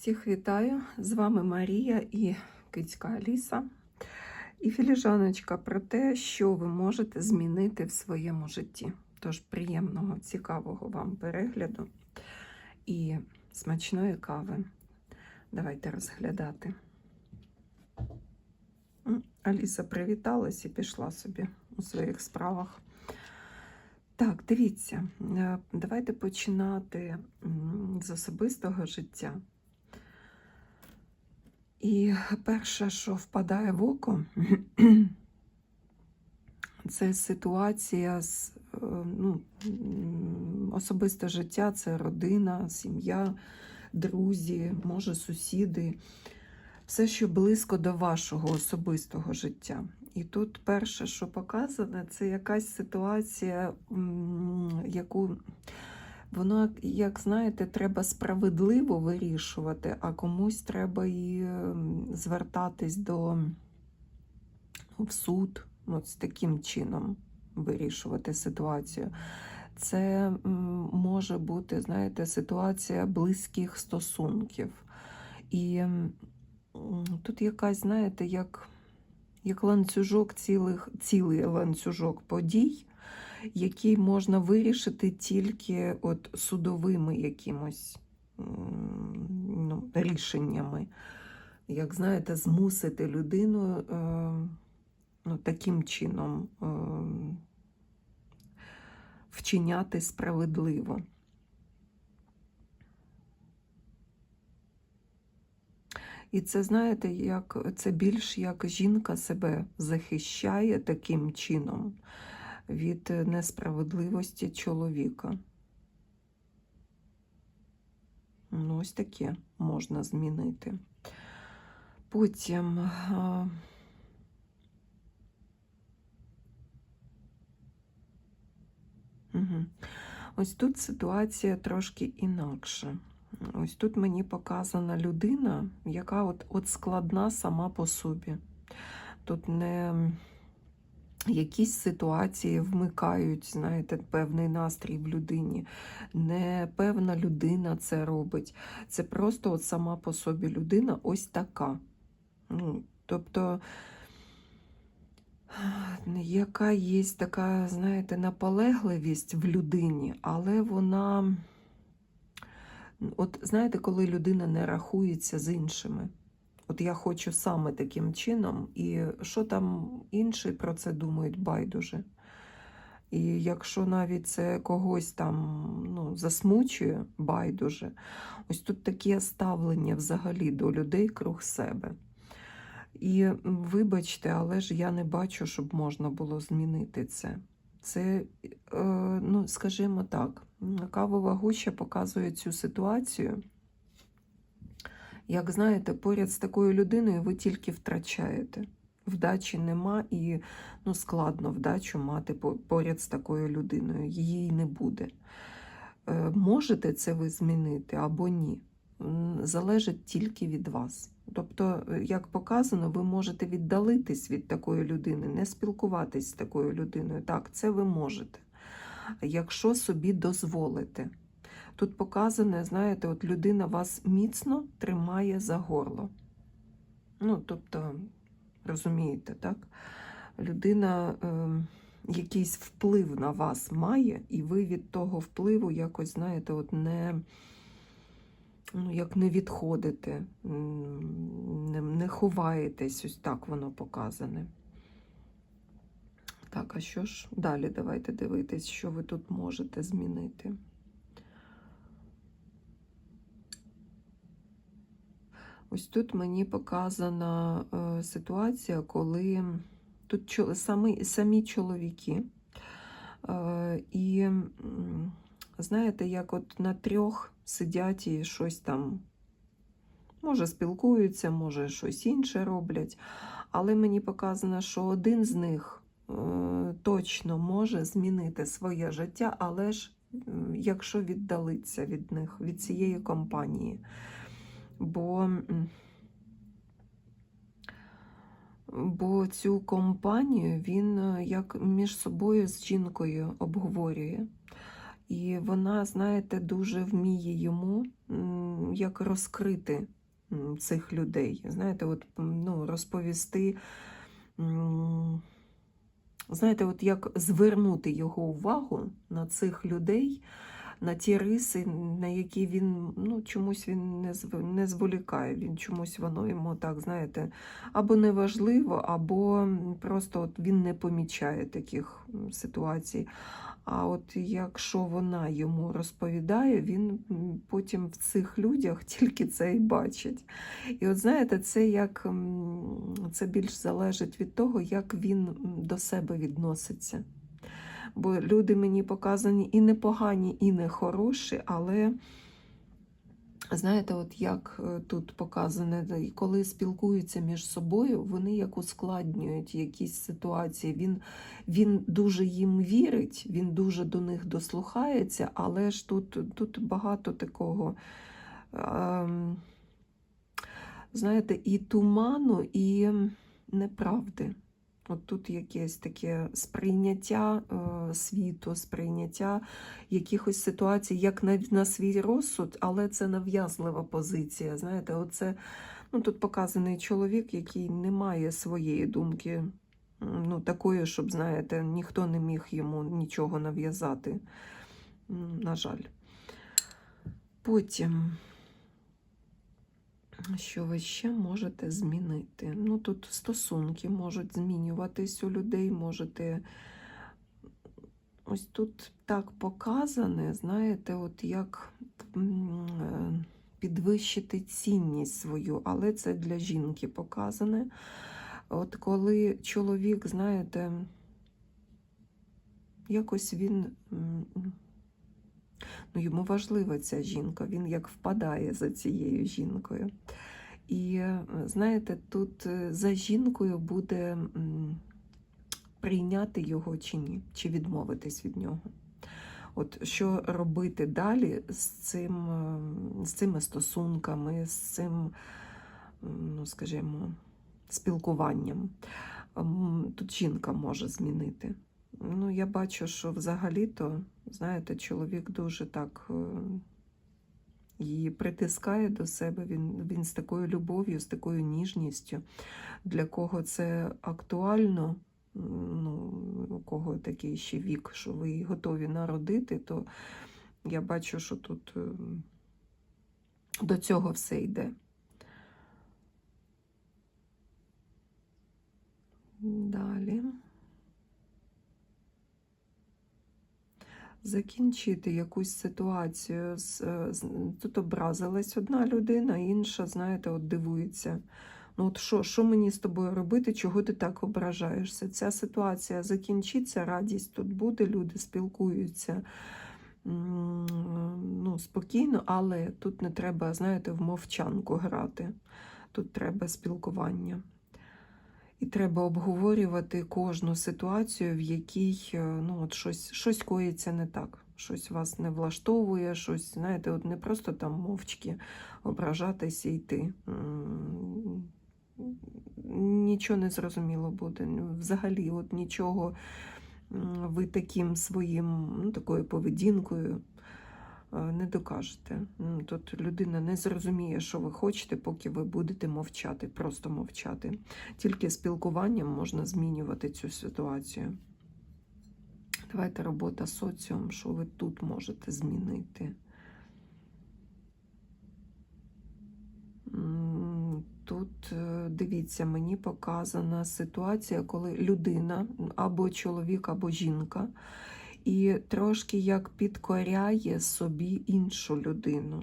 Всіх вітаю! З вами Марія і кицька Аліса. І філіжаночка про те, що ви можете змінити в своєму житті. Тож приємного, цікавого вам перегляду і смачної кави. Давайте розглядати. Аліса привіталась і пішла собі у своїх справах. Так, дивіться, е, давайте починати з особистого життя. І перше, що впадає в око, це ситуація з е, ну, особисте життя, це родина, сім'я, друзі, може, сусіди, все, що близько до вашого особистого життя. І тут перше, що показане, це якась ситуація, яку воно, як знаєте, треба справедливо вирішувати, а комусь треба і ем, звертатись до ну, в суд, от з таким чином вирішувати ситуацію. Це може бути, знаєте, ситуація близьких стосунків. І тут якась, знаєте, як, як ланцюжок цілих, цілий ланцюжок подій який можна вирішити тільки от судовими якимось ну, рішеннями. Як знаєте, змусити людину е, ну, таким чином е, вчиняти справедливо. І це, знаєте, як це більш як жінка себе захищає таким чином від несправедливості чоловіка. Ну, ось таке можна змінити. Потім ось тут ситуація трошки інакша. Ось тут мені показана людина, яка от, от складна сама по собі. Тут не якісь ситуації вмикають, знаєте, певний настрій в людині. Не певна людина це робить. Це просто от сама по собі людина ось така. Ну, Тобто, яка є така, знаєте, наполегливість в людині, але вона, от знаєте, коли людина не рахується з іншими. От я хочу саме таким чином, і що там інші про це думають байдуже. І якщо навіть це когось там ну, засмучує байдуже, ось тут таке ставлення взагалі до людей круг себе. І вибачте, але ж я не бачу, щоб можна було змінити це. Це, е, ну, скажімо так, кавова гуща показує цю ситуацію. Як знаєте, поряд з такою людиною ви тільки втрачаєте. Вдачі нема і ну, складно вдачу мати поряд з такою людиною. Її не буде. Е, можете це ви змінити або ні. Залежить тільки від вас. Тобто, е, як показано, ви можете віддалитись від такої людини, не спілкуватись з такою людиною. Так, це ви можете. Якщо собі дозволите. Тут показане, знаєте, от людина вас міцно тримає за горло. Ну, тобто, розумієте, так? Людина е, якийсь вплив на вас має, і ви від того впливу якось, знаєте, от не, ну, як не відходите, не, не ховаєтесь, ось так воно показане. Так, а що ж далі? Давайте дивитись, що ви тут можете змінити. Ось тут мені показана е, ситуація, коли тут самі, самі чоловіки. Е, і, знаєте, як от на трьох сидять і щось там, може, спілкуються, може, щось інше роблять. Але мені показано, що один з них е, точно може змінити своє життя, але ж якщо віддалиться від них, від цієї компанії бо бо цю компанію він е, як між собою з жінкою обговорює. І вона, знаєте, дуже вміє йому як розкрити цих людей. Знаєте, от ну, розповісти. Знаєте, от як звернути його увагу на цих людей, на ті риси, на які він ну, чомусь він не не зволікає, він чомусь воно йому так, знаєте, або неважливо, або просто от він не помічає таких ситуацій. А от якщо вона йому розповідає, він потім в цих людях тільки це і бачить. І от знаєте, це як це більш залежить від того, як він до себе відноситься. Бо люди мені показані і непогані, і не хороші, але знаєте, от як е, тут показане, коли спілкуються між собою, вони як ускладнюють якісь ситуації. Він, він дуже їм вірить, він дуже до них дослухається, але ж тут, тут багато такого. ем, знаєте, і туману, і неправди. От тут якесь таке сприйняття е, світу, сприйняття якихось ситуацій, як на, на свій розсуд, але це нав'язлива позиція. Знаєте, оце, ну, тут показаний чоловік, який не має своєї думки, ну, такої, щоб, знаєте, ніхто не міг йому нічого нав'язати. На жаль. Потім. Що ви ще можете змінити? Ну, тут стосунки можуть змінюватись у людей, можете. Ось тут так показане, знаєте, от як підвищити цінність свою, але це для жінки показане. От коли чоловік, знаєте, якось він. Ну, йому важлива ця жінка, він як впадає за цією жінкою. І е, знаєте, тут е, за жінкою буде прийняти його чи ні, чи відмовитись від нього. От що робити далі з цим, е, з цими стосунками, з цим, ну, скажімо, спілкуванням. Тут жінка може змінити. Ну, я бачу, що взагалі-то, знаєте, чоловік дуже так е, її притискає до себе. Він, він з такою любов'ю, з такою ніжністю. Для кого це актуально, ну, у кого такий ще вік, що ви готові народити, то я бачу, що тут е, до цього все йде. Далі. Закінчити якусь ситуацію. е, Тут образилась одна людина, інша, знаєте, от дивується. Ну, от що, що мені з тобою робити, чого ти так ображаєшся? Ця ситуація закінчиться, радість тут буде, люди спілкуються ну, спокійно, але тут не треба, знаєте, в мовчанку грати. Тут треба спілкування. Треба обговорювати кожну ситуацію, в якій е, ну, от щось, щось коїться не так, щось вас не влаштовує, щось, знаєте, от не просто там мовчки ображатися і йти. Нічого не зрозуміло буде. Взагалі, от нічого ви таким своїм, ну, такою поведінкою не докажете. Тут людина не зрозуміє, що ви хочете, поки ви будете мовчати, просто мовчати. Тільки спілкуванням можна змінювати цю ситуацію. Давайте робота соціум, що ви тут можете змінити. Тут е, дивіться, мені показана ситуація, коли людина або чоловік, або жінка, і трошки як підкоряє собі іншу людину.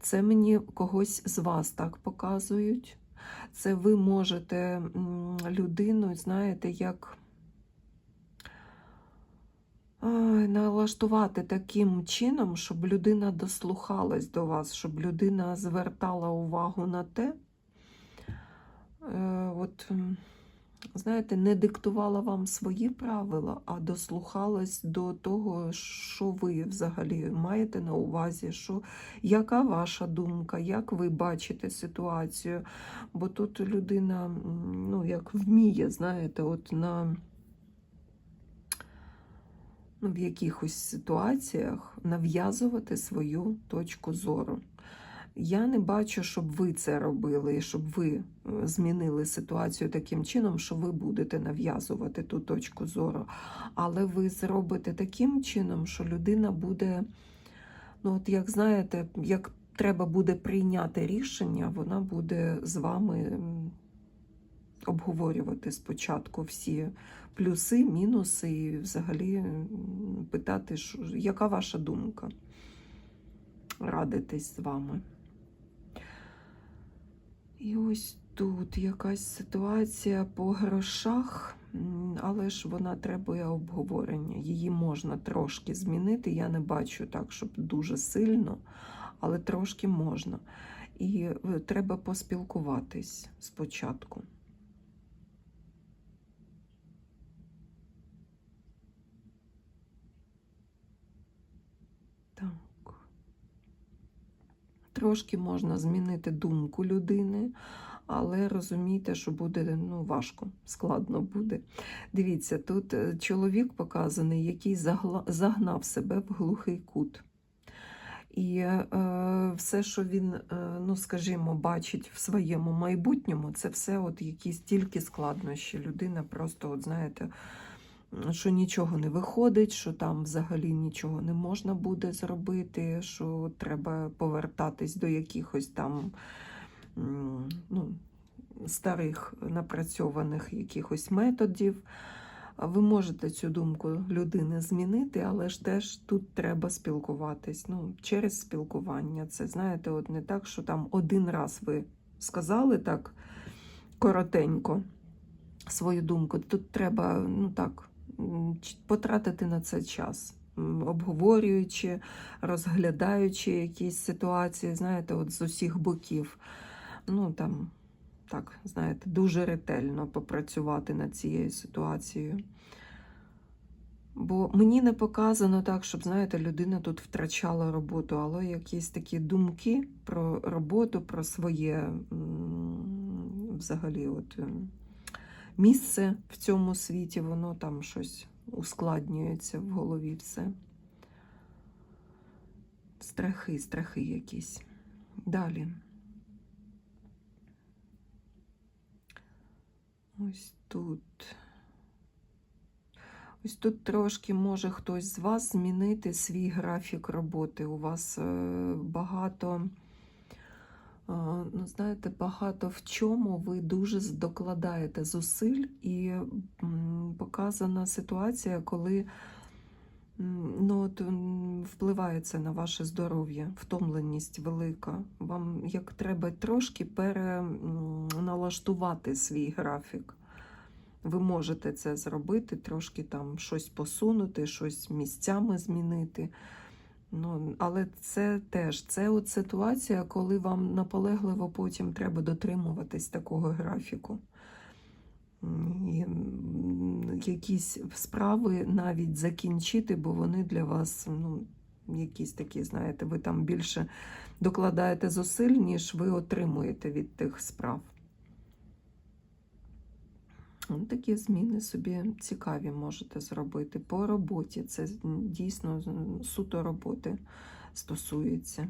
Це мені когось з вас так показують. Це ви можете людину, знаєте, як налаштувати таким чином, щоб людина дослухалась до вас, щоб людина звертала увагу на те, е, от, знаєте, не диктувала вам свої правила, а дослухалась до того, що ви взагалі маєте на увазі, що, яка ваша думка, як ви бачите ситуацію. Бо тут людина ну, як вміє, знаєте, от на ну, в якихось ситуаціях нав'язувати свою точку зору. Я не бачу, щоб ви це робили, і щоб ви е, змінили ситуацію таким чином, що ви будете нав'язувати ту точку зору. Але ви зробите таким чином, що людина буде, ну от як знаєте, як треба буде прийняти рішення, вона буде з вами обговорювати спочатку всі плюси, мінуси, і взагалі питати, яка ваша думка, радитись з вами. І ось тут якась ситуація по грошах, але ж вона требує обговорення. Її можна трошки змінити. Я не бачу так, щоб дуже сильно, але трошки можна. І е, треба поспілкуватись спочатку. Так. Трошки можна змінити думку людини, але розумійте, що буде ну, важко, складно буде. Дивіться, тут е, чоловік показаний, який загнав себе в глухий кут. І е, все, що він, е, ну скажімо, бачить в своєму майбутньому, це все от якісь тільки складнощі. Людина просто, от знаєте, що нічого не виходить, що там взагалі нічого не можна буде зробити, що треба повертатись до якихось там ну, старих напрацьованих якихось методів. Ви можете цю думку людини змінити, але ж теж тут треба спілкуватись. Ну, через спілкування. Це знаєте, от не так, що там один раз ви сказали так коротенько свою думку. Тут треба, ну так, потратити на це час, обговорюючи, розглядаючи якісь ситуації, знаєте, от з усіх боків. Ну там так, знаєте, дуже ретельно попрацювати над цією ситуацією. Бо мені не показано так, щоб, знаєте, людина тут втрачала роботу, але якісь такі думки про роботу, про своє взагалі от, місце в цьому світі, воно там щось ускладнюється в голові все. Страхи, страхи якісь. Далі. Ось тут. Ось тут трошки може хтось з вас змінити свій графік роботи. У вас е, багато, ну, знаєте, багато в чому ви дуже докладаєте зусиль, і показана ситуація, коли ну, от, впливає це на ваше здоров'я, втомленість велика. Вам як треба трошки переналаштувати свій графік. Ви можете це зробити, трошки там щось посунути, щось місцями змінити. Ну, але це теж це от ситуація, коли вам наполегливо потім треба дотримуватись такого графіку. І якісь справи навіть закінчити, бо вони для вас ну, якісь такі, знаєте, ви там більше докладаєте зусиль, ніж ви отримуєте від тих справ. Ну, Такі зміни собі цікаві можете зробити по роботі. Це дійсно суто роботи стосується.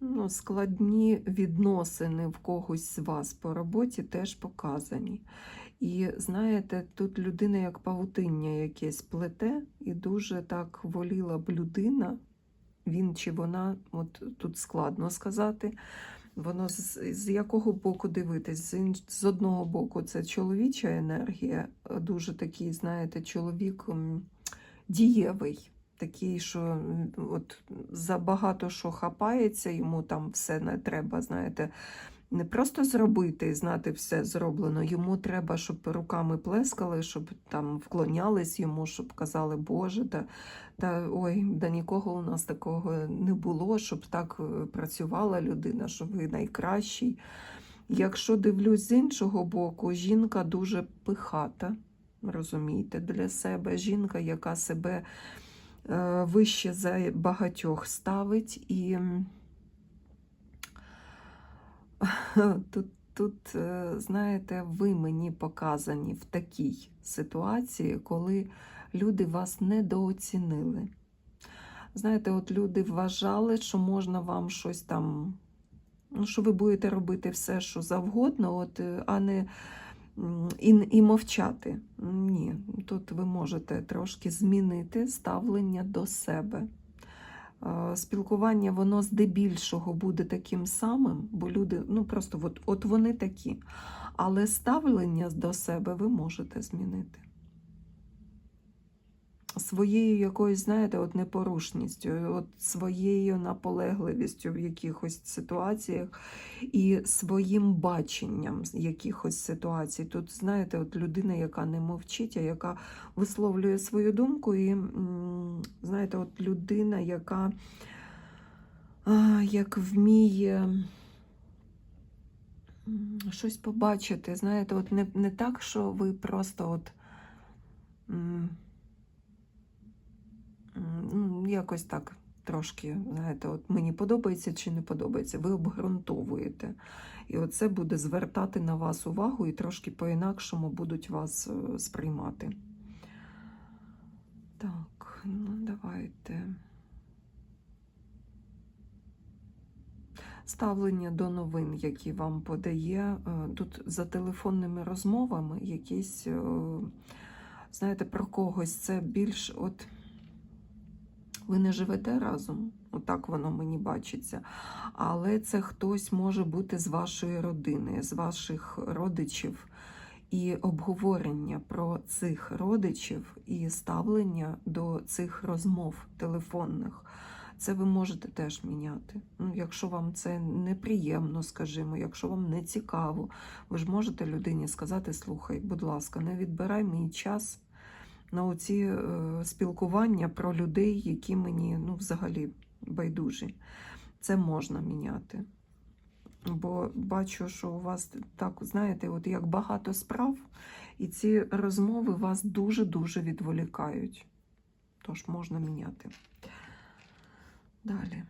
Ну, складні відносини в когось з вас по роботі теж показані. І знаєте, тут людина як павутиння якесь плете, і дуже так воліла б людина, він чи вона, от тут складно сказати. Воно з, з якого боку дивитись? З, з одного боку, це чоловіча енергія, дуже такий, знаєте, чоловік дієвий, такий, що от забагато що хапається, йому там все не треба, знаєте, не просто зробити і знати все зроблено. Йому треба, щоб руками плескали, щоб там вклонялись йому, щоб казали, Боже, та, та ой, да нікого у нас такого не було, щоб так е, працювала людина, що ви найкращий. Якщо дивлюсь з іншого боку, жінка дуже пихата, розумієте, для себе. Жінка, яка себе е, вище за багатьох ставить і. Тут, тут, е, знаєте, ви мені показані в такій ситуації, коли люди вас недооцінили. Знаєте, от люди вважали, що можна вам щось там, ну, що ви будете робити все, що завгодно, от, е, а не і, і мовчати. Ні, тут ви можете трошки змінити ставлення до себе. Спілкування, воно здебільшого буде таким самим, бо люди, ну просто от, от вони такі. Але ставлення до себе ви можете змінити. Своєю якоюсь, знаєте, от непорушністю, от своєю наполегливістю в якихось ситуаціях і своїм баченням якихось ситуацій. Тут, знаєте, от людина, яка не мовчить, а яка висловлює свою думку, і, знаєте, от людина, яка як вміє щось побачити. Знаєте, от не, не так, що ви просто от. Якось так трошки, знаєте, от мені подобається чи не подобається, ви обґрунтовуєте. І оце буде звертати на вас увагу і трошки по-інакшому будуть вас е, сприймати. Так, ну давайте. Ставлення до новин, які вам подає. е, Тут за телефонними розмовами якісь, е, знаєте, про когось це більш от ви не живете разом, отак воно мені бачиться. Але це хтось може бути з вашої родини, з ваших родичів. І обговорення про цих родичів і ставлення до цих розмов телефонних. Це ви можете теж міняти. Ну, якщо вам це неприємно, скажімо, якщо вам не цікаво, ви ж можете людині сказати: слухай, будь ласка, не відбирай мій час на оці е, спілкування про людей, які мені ну, взагалі байдужі. Це можна міняти. Бо бачу, що у вас так, знаєте, от як багато справ, і ці розмови вас дуже-дуже відволікають. Тож можна міняти. Далі.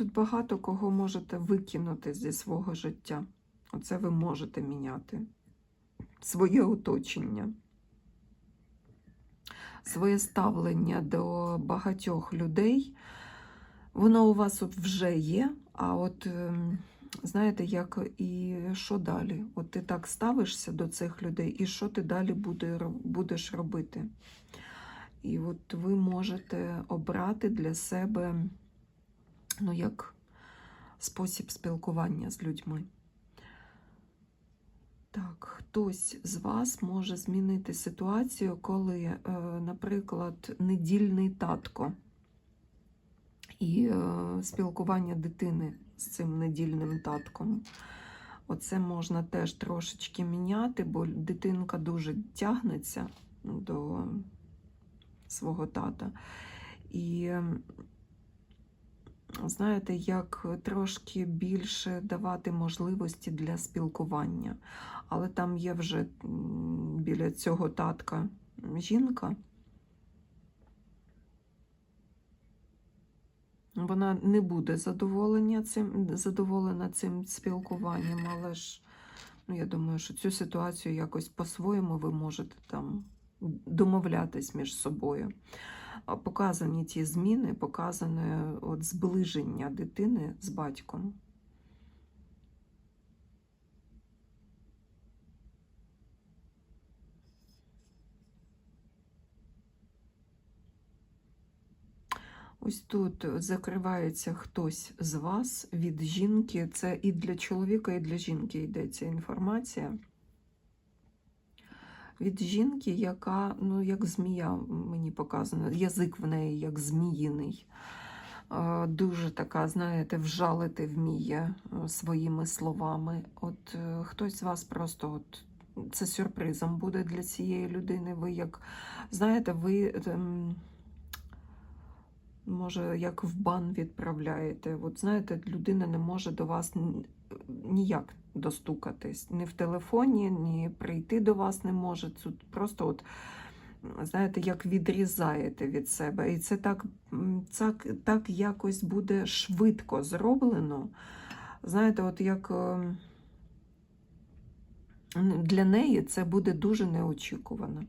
Тут багато кого можете викинути зі свого життя. Оце ви можете міняти. Своє оточення, своє ставлення до багатьох людей. Воно у вас от вже є, а от ем, знаєте, як і що далі? От ти так ставишся до цих людей, і що ти далі будеш робити? І от ви можете обрати для себе ну, як спосіб спілкування з людьми. Так, хтось з вас може змінити ситуацію, коли, е, наприклад, недільний татко і е, спілкування дитини з цим недільним татком. Оце можна теж трошечки міняти, бо дитинка дуже тягнеться до свого тата. І знаєте, як трошки більше давати можливості для спілкування. Але там є вже біля цього татка жінка. Вона не буде задоволення цим, задоволена цим спілкуванням, але ж ну, я думаю, що цю ситуацію якось по-своєму ви можете там домовлятись між собою. Показані ті зміни, показане от зближення дитини з батьком. Ось тут закривається хтось з вас від жінки. Це і для чоловіка, і для жінки йдеться інформація. Від жінки, яка, ну, як змія, мені показано, язик в неї як зміїний. Е, Дуже така, знаєте, вжалити вміє е, своїми словами. От е, хтось з вас просто от, це сюрпризом буде для цієї людини. Ви як, знаєте, ви. ем, може, як в бан відправляєте. От знаєте, людина не може до вас ніяк достукатись. Ні в телефоні, ні прийти до вас не може. Тут просто от. Знаєте, як відрізаєте від себе. І це так, так, так якось буде швидко зроблено. Знаєте, от як ем, для неї це буде дуже неочікувано.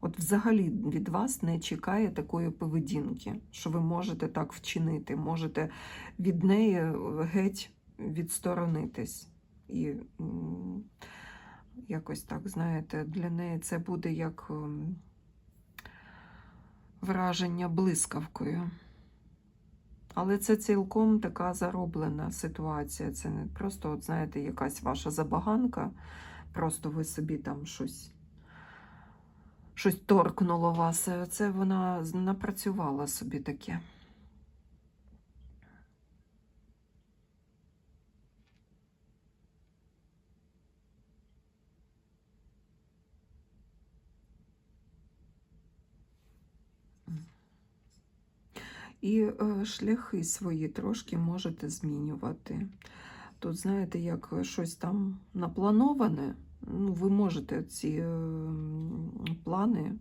От взагалі від вас не чекає такої поведінки, що ви можете так вчинити, можете від неї е, геть відсторонитись. І якось так, знаєте, для неї це буде як ем, враження блискавкою. Але це цілком така зароблена ситуація. Це не просто, от, знаєте, якась ваша забаганка, просто ви собі там щось, щось торкнуло вас. Це вона напрацювала собі таке. І е, шляхи свої трошки можете змінювати. Тут, знаєте, як щось там наплановане, ну, ви можете ці е, плани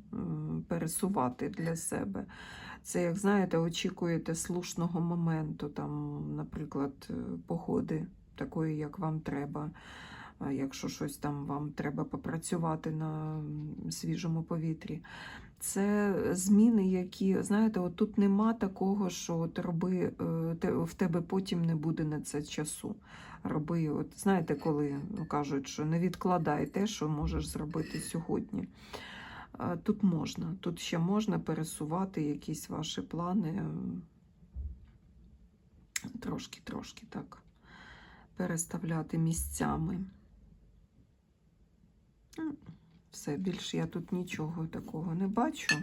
пересувати для себе. Це, як знаєте, очікуєте слушного моменту, там, наприклад, е, погоди такої, як вам треба. Якщо щось там вам треба попрацювати на свіжому повітрі. Це зміни, які, знаєте, от тут нема такого, що от роби, е, в тебе потім не буде на це часу. Роби, от знаєте, коли кажуть, що не відкладай те, що можеш зробити сьогодні. Тут можна, тут ще можна пересувати якісь ваші плани трошки-трошки так переставляти місцями. Все, більше я тут нічого такого не бачу,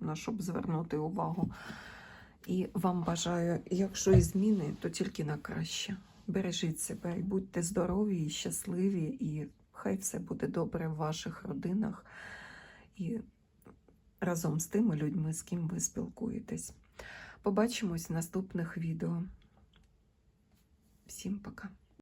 на щоб звернути увагу. І вам бажаю, якщо і зміни, то тільки на краще. Бережіть себе і будьте здорові і щасливі, і хай все буде добре в ваших родинах і разом з тими людьми, з ким ви спілкуєтесь. Побачимось в наступних відео. Всім пока.